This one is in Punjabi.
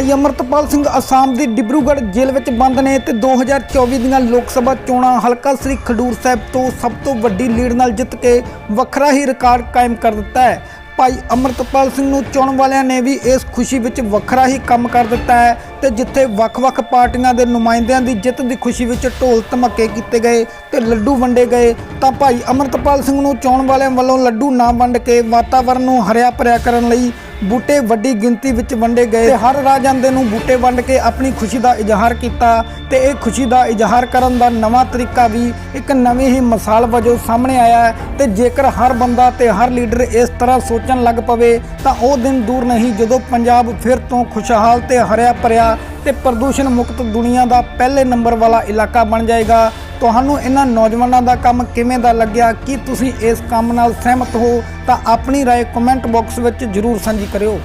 ਭਾਈ ਅਮਰਤਪਾਲ ਸਿੰਘ ਅਸਾਮ ਦੀ ਡਿਬਰੂਗੜ੍ਹ ਜੇਲ੍ਹ ਵਿੱਚ ਬੰਦ ਨੇ ਤੇ 2024 ਦੀਆਂ ਲੋਕ ਸਭਾ ਚੋਣਾਂ ਹਲਕਾ ਸ੍ਰੀ ਖਡੂਰ ਸਾਹਿਬ ਤੋਂ ਸਭ ਤੋਂ ਵੱਡੀ ਲੀਡ ਨਾਲ ਜਿੱਤ ਕੇ ਵੱਖਰਾ ਹੀ ਰਿਕਾਰਡ ਕਾਇਮ ਕਰ ਦਿੱਤਾ ਹੈ। ਭਾਈ ਅਮਰਤਪਾਲ ਸਿੰਘ ਨੂੰ ਚੁਣਨ ਵਾਲਿਆਂ ਨੇ ਵੀ ਇਸ ਖੁਸ਼ੀ ਵਿੱਚ ਵੱਖਰਾ ਹੀ ਕੰਮ ਕਰ ਦਿੱਤਾ ਹੈ ਤੇ ਜਿੱਥੇ ਵੱਖ-ਵੱਖ ਪਾਰਟੀਆਂ ਦੇ ਨੁਮਾਇੰਦਿਆਂ ਦੀ ਜਿੱਤ ਦੀ ਖੁਸ਼ੀ ਵਿੱਚ ਢੋਲ ਧਮੱਕੇ ਕੀਤੇ ਗਏ ਤੇ ਲੱਡੂ ਵੰਡੇ ਗਏ, ਤਾਂ ਭਾਈ ਅਮਰਤਪਾਲ ਸਿੰਘ ਨੂੰ ਚੋਣ ਵਾਲਿਆਂ ਵੱਲੋਂ ਲੱਡੂ ਨਾ ਵੰਡ ਕੇ ਵਾਤਾਵਰਣ ਨੂੰ ਹਰਿਆ ਭਰਿਆ ਕਰਨ ਲਈ ਬੂਟੇ ਵੱਡੀ ਗਿਣਤੀ ਵਿੱਚ ਵੰਡੇ ਗਏ ਤੇ ਹਰ ਰਾਹ ਜਾਂਦੇ ਨੂੰ ਬੂਟੇ ਵੰਡ ਕੇ ਆਪਣੀ ਖੁਸ਼ੀ ਦਾ ਇਜ਼ਹਾਰ ਕੀਤਾ ਤੇ ਇਹ ਖੁਸ਼ੀ ਦਾ ਇਜ਼ਹਾਰ ਕਰਨ ਦਾ ਨਵਾਂ ਤਰੀਕਾ ਵੀ ਇੱਕ ਨਵੀਂ ਹੀ ਮਿਸਾਲ ਵਜੋਂ ਸਾਹਮਣੇ ਆਇਆ ਹੈ ਤੇ ਜੇਕਰ ਹਰ ਬੰਦਾ ਤੇ ਹਰ ਲੀਡਰ ਇਸ ਤਰ੍ਹਾਂ ਸੋਚਣ ਲੱਗ ਪਵੇ ਤਾਂ ਉਹ ਦਿਨ ਦੂਰ ਨਹੀਂ ਜਦੋਂ ਪੰਜਾਬ ਫਿਰ ਤੋਂ ਖੁਸ਼ਹਾਲ ਤੇ ਹਰਿਆ ਭਰਿਆ ਤੇ ਪ੍ਰਦੂਸ਼ਣ ਮੁਕਤ ਦੁਨੀਆ ਦਾ ਪਹਿਲੇ ਨੰਬਰ ਵਾਲਾ ਇਲਾਕਾ ਬਣ ਜਾਏਗਾ। ਤੁਹਾਨੂੰ ਇਹਨਾਂ ਨੌਜਵਾਨਾਂ ਦਾ ਕੰਮ ਕਿਵੇਂ ਦਾ ਲੱਗਿਆ ਕੀ ਤੁਸੀਂ ਇਸ ਕੰਮ ਨਾਲ ਸਹਿਮਤ ਹੋ ਤਾਂ ਆਪਣੀ رائے ਕਮੈਂਟ ਬਾਕਸ ਵਿੱਚ ਜਰੂਰ ਸਾਂਝੀ ਕਰਿਓ